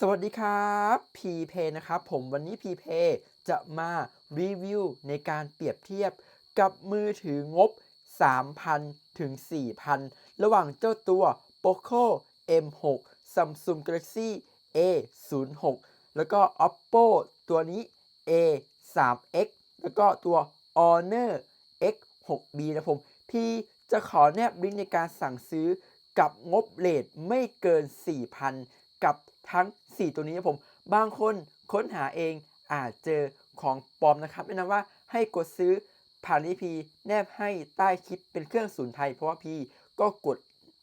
สวัสดีครับพีเพนะครับ ผมวันนี้พีเพจะมารีวิวในการเปรียบเทียบกับมือถืองบ 3,000 ถึง 4,000 ระหว่างเจ้าตัว Poco M6 Samsung Galaxy A06 แล้วก็ Oppo ตัวนี้ A3X แล้วก็ตัว Honor X6B นะผม พี่จะขอแนบลิงก์ในการสั่งซื้อกับงบเลทไม่เกิน 4,000 กับ ทั้ง 4 ตัวนี้นะผม บางคนค้นหาเองอาจเจอของปลอมนะครับแนะนำว่าให้กดซื้อผ่านนี้พีแนบให้ใต้คลิปเป็นเครื่องศูนย์ไทย เพราะว่าพี่ก็กด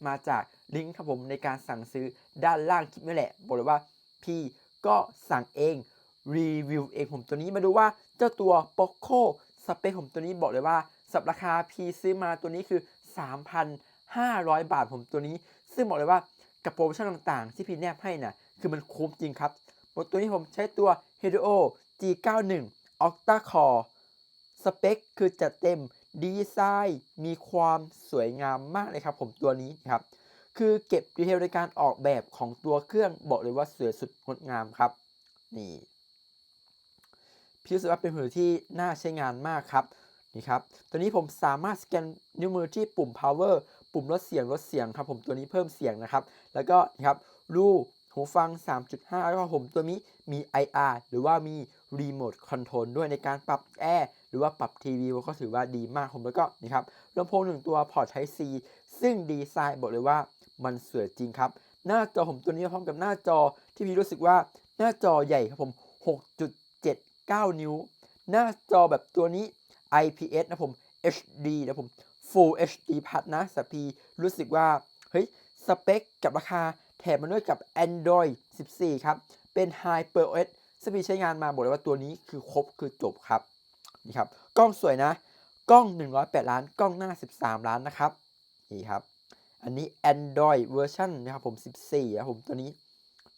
มาจากลิงก์ครับผมในการสั่งซื้อด้านล่างคลิปนี่แหละ บอกเลยว่าพี่ก็สั่งเองรีวิวเองผมตัวนี้มาดูว่าเจ้าตัว Poco สเปคผมตัวนี้บอกเลยว่า สับราคาพี่ซื้อมาตัวนี้คือ 3,500 บาทผมตัวนี้ ซึ่งบอกเลยว่ากับโปรโมชั่นต่างๆ ที่พี่แนบให้น่ะ คือมันคุ้มจริงครับตัวนี้ผมใช้ตัว Helio G91 Octa Core สเปคคือจัดเต็มดีไซน์มีความสวยงามมากเลยครับผมตัวนี้ครับคือเก็บดีเทลในการออกแบบของตัวเครื่องบอกเลยว่าสวยสุดงดงามครับนี่พี่รู้สึกว่าเป็นมือที่น่าใช้งานมากครับนี่ครับตัวนี้ผมสามารถสแกนนิ้วมือที่ปุ่ม power ปุ่มลดเสียงลดเสียงครับผมตัวนี้เพิ่มเสียงนะครับ แล้วก็นะครับรู หูฟัง 3.5 แล้วก็ผมตัวนี้มี IR หรือว่ามี Remote Control ด้วยในการปรับแอร์หรือว่าปรับทีวีก็ถือว่าดีมากผมแล้วก็นี่ครับลำโพงหนึ่งตัวพอร์ต Type C ซึ่งดีไซน์บอกเลยว่ามันสวยจริงครับ หน้าจอผมตัวนี้พร้อมกับหน้าจอที่พี่รู้สึกว่าหน้าจอใหญ่ครับผม 6.79 นิ้ว หน้าจอแบบตัวนี้ IPS นะผม HD นะผม Full HD Plus นะสปีรู้สึกว่าเฮ้ยสเปคกับราคา แถมมาด้วยกับ Android 14 ครับ เป็น HyperOS สปีใช้งานมาบอกเลยว่าตัวนี้คือครบคือจบครับนี่ครับกล้องสวยนะ กล้อง 108 ล้าน กล้องหน้า 13 ล้านนะครับนี่ครับ อันนี้ Android เวอร์ชันนะครับผม 14ครับผมตัวนี้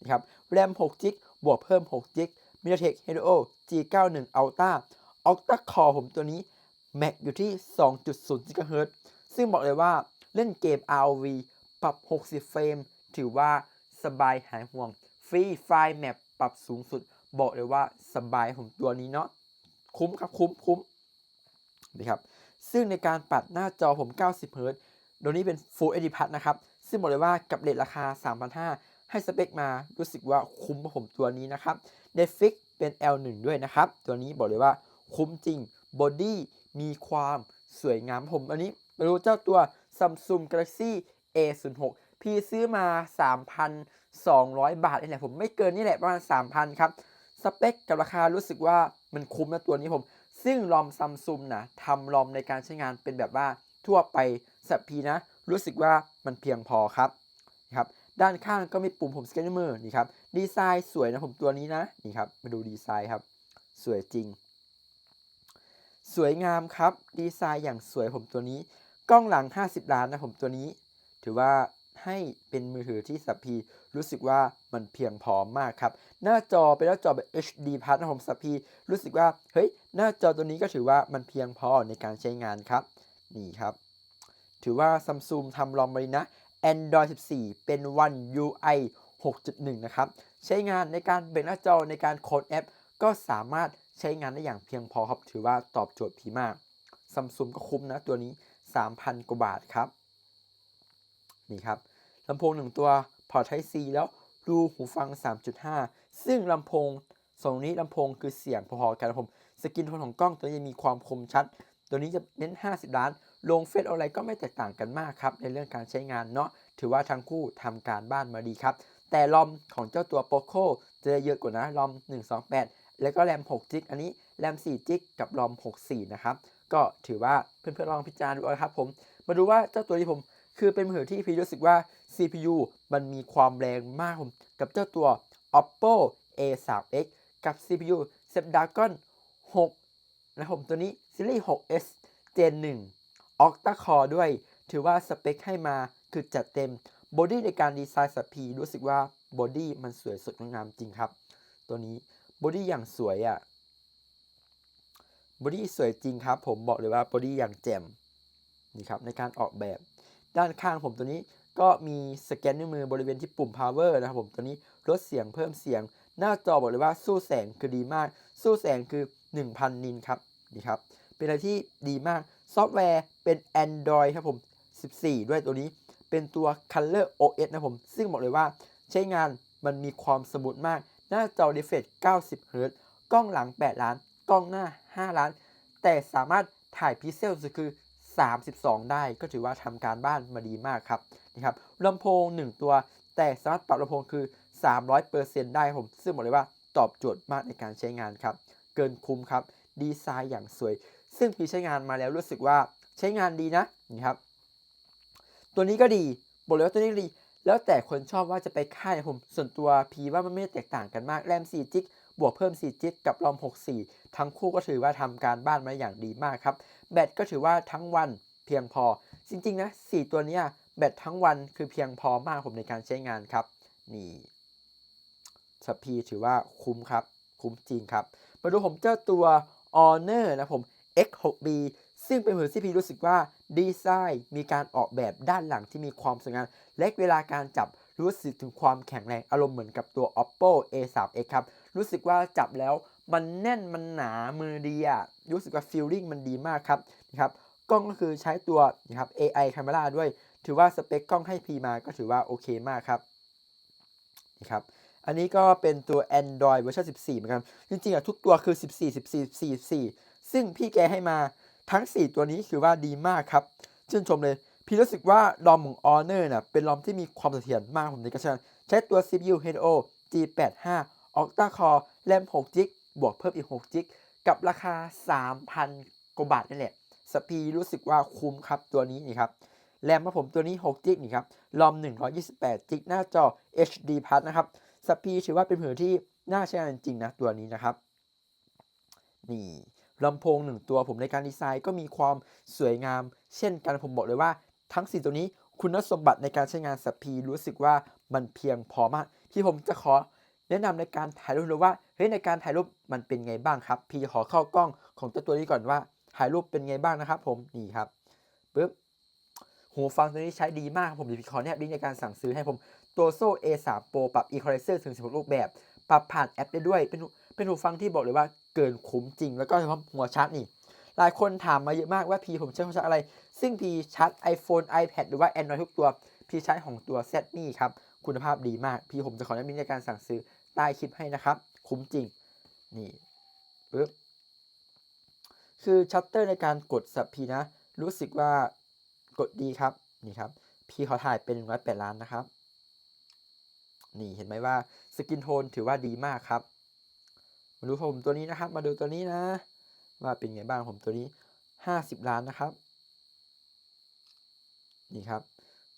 นะครับแรม6 g b บวกเพิ่ม6 g b MediaTek Helio G91 Ultra Octa Core ผมตัวนี้ Mac อยู่ที่ 2.0 GHz ซึ่งบอกเลยว่าเล่นเกม ROV ปรับ 60 เฟรม ถือว่าสบายหายห่วง ฟรีไฟล์แมปปรับสูงสุด บอกเลยว่าสบายผมตัวนี้เนาะคุ้มครับคุ้มคุ้มนะครับซึ่งในการปัดหน้าจอผม 90 Hz โดยนี้เป็น Full HD Plus นะครับ ซึ่งบอกเลยว่ากับเลทราคา 3,500 ให้สเปคมารู้สึกว่าคุ้มกับผมตัวนี้นะครับ Netflix เป็น L1 ด้วยนะครับ ตัวนี้บอกเลยว่าคุ้มจริงบอดี้มีความสวยงามผม อันนี้มาดูเจ้าตัว Samsung Galaxy A06 พี่ซื้อมา 3,200 บาทนี่แหละผมไม่เกินนี่แหละประมาณ 3,000 ครับ สเปคกับราคารู้สึกว่ามันคุ้มนะตัวนี้ผม ซึ่งลอมซัมซุงนะทำลอมในการใช้งานเป็นแบบว่าทั่วไปสับพีนะ รู้สึกว่ามันเพียงพอครับนะครับด้านข้างก็มีปุ่มผมสแกนมือนี่ครับดีไซน์สวยนะผมตัวนี้นะนี่ครับมาดูดีไซน์ครับ สวยจริง สวยงามครับ ดีไซน์อย่างสวยผมตัวนี้ กล้องหลัง 50 ล้านนะผมตัวนี้ ถือว่า ให้เป็นมือถือที่สับพีรู้สึกว่ามันเพียงพอมากครับ หน้าจอเป็นหน้าจอแบบ HD Plus นะผมสับพีรู้สึกว่าเฮ้ยหน้าจอตัวนี้ก็ถือว่ามันเพียงพอในการใช้งานครับนี่ครับ ถือว่า Samsung ทำลองมาดีนะ Android 14 เป็น One UI 6.1 นะครับ ใช้งานในการเบ่งหน้าจอในการโค้ดแอป ก็สามารถใช้งานได้อย่างเพียงพอครับ ถือว่าตอบโจทย์พีมาก Samsung ก็คุ้มนะตัวนี้ 3,000 กว่าบาทครับ นี่ครับลำโพงหนึ่งตัวพอร์ต Type C แล้วรูหูฟัง 3.5 ซึ่งลำโพงสองนี้ลำโพงคือเสียงพอๆกันนะผม สกินโทนของกล้องตัวนี้มีความคมชัด ตัวนี้จะเน้น 50 ล้าน ลงเฟซอะไรก็ไม่แตกต่างกันมากครับ ในเรื่องการใช้งานเนาะ ถือว่าทั้งคู่ทำการบ้านมาดีครับ แต่ลอมของเจ้าตัว Poco จะเยอะกว่านะลอม 128 แล้วก็แรม6จิกอันนี้แรม4จิกกับลอม64 นะครับ ก็ถือว่าเพื่อนๆลองพิจารณาดูนะครับผม มาดูว่าเจ้าตัวที่ผม คือเป็นมือถือที่พี่รู้สึกว่า CPU มันมีความแรงมากกับเจ้าตัว Oppo A3X กับ CPU Snapdragon 6 นะครับผมตัวนี้ซีรีส์ 6S Gen 1 Octa Core ด้วย ถือว่าสเปคให้มาคือจัดเต็มบอดี้ในการดีไซน์สับพีรู้สึกว่าบอดี้มันสวยสดงดงามจริงครับ ตัวนี้บอดี้อย่างสวยอะ่ะบอดี้สวยจริงครับ ผมบอกเลยว่าบอดี้อย่างแจ่มนี่ครับในการออกแบบ ด้านข้างผมตัวนี้ก็มีสแกนนิ้วมือบริเวณที่ปุ่ม power นะครับผมตัวนี้ลดเสียงเพิ่มเสียง หน้าจอบอกเลยว่าสู้แสงคือดีมาก สู้แสงคือ 1000 นินครับนี่ครับ เป็นอะไรที่ดีมากซอฟต์แวร์เป็น Android ครับผม 14 ด้วยตัวนี้ เป็นตัว Color OS นะผม ซึ่งบอกเลยว่าใช้งานมันมีความสมูทมาก หน้าจอ refresh 90 Hz กล้องหลัง 8 ล้าน กล้องหน้า 5 ล้าน แต่สามารถถ่ายพิกเซลคือ 32 ได้ก็ถือว่าทำการบ้านมาดีมากครับนะครับลำโพง 1 ตัว แต่สามารถปรับลำโพงคือ 300%ได้ผมซึ่งบอกเลยว่าตอบโจทย์มากในการใช้งานครับ เกินคุ้มครับ ดีไซน์อย่างสวย ซึ่งพี่ใช้งานมาแล้วรู้สึกว่าใช้งานดีนะนี่ครับ ตัวนี้ก็ดีบอกเลยว่าตัวนี้ดี แล้วแต่คนชอบว่าจะไปค่ายผมส่วนตัวพีว่ามันไม่แตกต่างกันมากแรม4จิกบวกเพิ่ม4จิกกับรอม 64 ทั้งคู่ก็ถือว่าทำการบ้านมาอย่างดีมากครับแบตก็ถือว่าทั้งวันเพียงพอ จริงๆนะ4ตัวเนี้ยแบตทั้งวันคือเพียงพอมากผมในการใช้งานครับ นี่สพีถือว่าคุ้มครับ คุ้มจริงครับ มาดูผมเจ้าตัว Honor นะผม X6B ซึ่งเป็นมือที่พีรู้สึกว่าดีไซน์มีการออกแบบด้านหลังที่มีความสวยงามและเวลาการจับรู้สึกถึงความแข็งแรงอารมณ์เหมือนกับตัว Oppo A3X ครับ รู้สึกว่าจับแล้ว มันแน่นมันหนามือดีอะรู้สึกว่าฟีลลิ่งมันดีมากครับนะครับกล้องก็คือใช้ตัวนะครับ AI Camera ด้วย ถือว่าสเปคกล้องให้พีมาก็ถือว่าโอเคมากครับนะครับอันนี้ก็เป็นตัว Android เวอร์ชัน14 เหมือนกัน จริงๆอะทุกตัวคือ 14 14 14 14ซึ่งพี่แกให้มาทั้ง 4 ตัวนี้คือว่าดีมากครับชื่นชมเลย พี่รู้สึกว่าลอมของ Honor น่ะเป็นลอมที่มีความเสถียรมากผมในการใช้งานใช้ตัว CPU Helio G85 Octa Core แรม6 g b บวกเพิ่มอีก6 g b กับราคา 3,000กว่าบาทนี่แหละสปีรู้สึกว่าคุ้มครับตัวนี้นี่ครับแรมของผมตัวนี้6 g b นี่ครับรอม128 g b หน้าจอ HD Plus นะครับสปีถือว่าเป็นมือที่น่าใช้งานจริงนะตัวนี้นะครับ นี่ลำโพงหนึ่งตัวผมในการดีไซน์ก็มีความสวยงาม เช่นกันผมบอกเลยว่าทั้ง 4 ตัวนี้คุณสมบัติในการใช้งานสปีรู้สึกว่ามันเพียงพอมาก ที่ผมจะขอ แนะนำในการถ่ายรูปเลยว่าเฮ้ยในการถ่ายรูปมันเป็นไงบ้างครับ พี่ขอเข้ากล้องของตัวตัวนี้ก่อนว่า ถ่ายรูปเป็นไงบ้างนะครับ ผมนี่ครับปึ๊บหูฟังตัวนี้ใช้ดีมากครับผมเดี๋ยวพี่ขอแนบลิงก์ในการสั่งซื้อให้ผมตัวโซ่ A3 Pro ปรับ Equalizer ถึง 16 รูปแบบ ปรับผ่านแอปได้ด้วย เป็นเป็นหูฟังที่บอกเลยว่าเกินคุ้มจริง แล้วก็เฉพาะหัวชาร์จนี่ หลายคนถามมาเยอะมากว่าพีผมใช้หัวชาร์จอะไร ซึ่งพีชาร์จ iPhone iPad หรือว่า Android ทุกตัว พีใช้ของตัว z นี่ครับ คุณภาพดีมาก พี่ผมจะขอแนะนำในการสั่งซื้อใต้คลิปให้นะครับ คุ้มจริง นี่ปึ๊บคือชัตเตอร์ในการกดสับพีนะ รู้สึกว่ากดดีครับ นี่ครับ พี่เขาถ่ายเป็น108ล้านนะครับ นี่เห็นไหมว่าสกินโทนถือว่าดีมากครับ มาดูผมตัวนี้นะครับ มาดูตัวนี้นะ ว่าเป็นไงบ้างผมตัวนี้50ล้านนะครับ นี่ครับ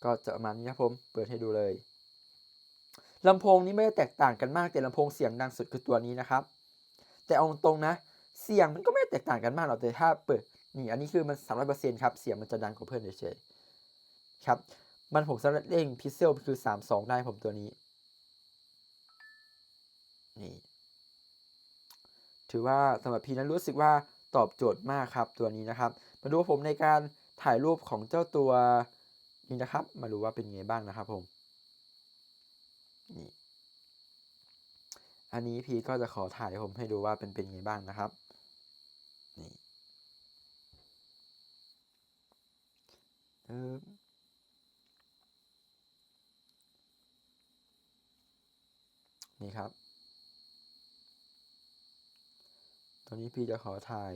ก็จะประมาณนี้ครับผม เปิดให้ดูเลย ลำโพงนี้ไม่ได้แตกต่างกันมากแต่ลำโพงเสียงดังสุดคือตัวนี้นะครับ แต่เอาตรงนะ เสียงมันก็ไม่ได้แตกต่างกันมากหรอกแต่ถ้าเปิดนี่อันนี้คือมัน300%ครับเสียงมันจะดังกว่าเพื่อนเฉยๆครับ มันผมสำหรับเร่งพิเซลคือ32ได้ผมตัวนี้นี่ถือว่าสำหรับพีนั้นรู้สึกว่าตอบโจทย์มากครับตัวนี้นะครับ มาดูผมในการถ่ายรูปของเจ้าตัวนี้นะครับ มาดูว่าเป็นไงบ้างนะครับผม นี่ อันนี้พีก็จะขอถ่ายผมให้ดูว่าเป็นเป็นไงบ้างนะครับ นี่เออนี่ครับตัวนี้พี่จะขอถ่าย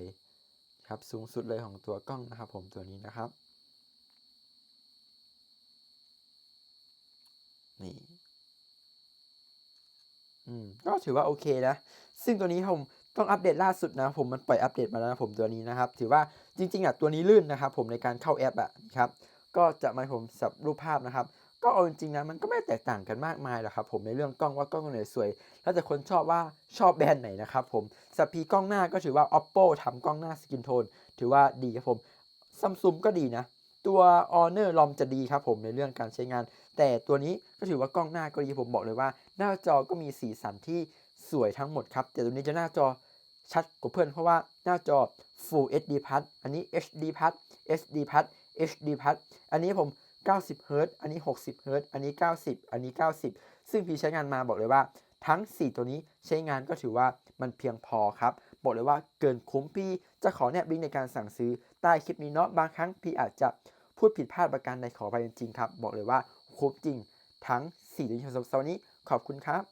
ครับสูงสุดเลยของตัวกล้องนะครับผมตัวนี้นะครับ นี่ อืม ก็ถือว่าโอเคนะ ซึ่งตัวนี้ผมต้องอัปเดตล่าสุดนะผมมันปล่อยอัปเดตมาแล้วนะผมตัวนี้นะครับ ถือว่าจริงๆอะตัวนี้ลื่นนะครับผมในการเข้าแอปอะครับก็จะมาผมสับรูปภาพนะครับ ก็เอาจริงๆนะมันก็ไม่แตกต่างกันมากมายหรอกครับผมในเรื่องกล้องว่ากล้องไหนสวย แล้วแต่คนชอบว่าชอบแบรนด์ไหนนะครับผมสปีกล้องหน้าก็ถือว่า oppo ทำกล้องหน้าสกินโทนถือว่าดีครับผมซัมซุงก็ดีนะ ตัว honor ลอมจะดีครับผมในเรื่องการใช้งาน แต่ตัวนี้ก็ถือว่ากล้องหน้าก็ดีผมบอกเลยว่า หน้าจอก็มีสีสันที่สวยทั้งหมดครับ แต่ตัวนี้จะหน้าจอชัดกว่าเพื่อนเพราะว่าหน้าจอ Full HD Plus อันนี้ HD Plus HD Plus HD Plus อันนี้ผม90เฮิรต์อันนี้ 60เฮิรต์อันนี้ 90 อันนี้ 90 ซึ่งพี่ใช้งานมาบอกเลยว่า ทั้ง 4 ตัวนี้ใช้งานก็ถือว่ามันเพียงพอครับ บอกเลยว่าเกินคุ้มพี่จะขอแนบลิงก์ในการสั่งซื้อ ใต้คลิปนี้เนาะบางครั้งพี่อาจจะพูดผิดพลาดประการใดขอไปจริงๆครับ บอกเลยว่าครบจริงทั้ง4ตัวนี้สำหรับวันนี้ขอบคุณครับ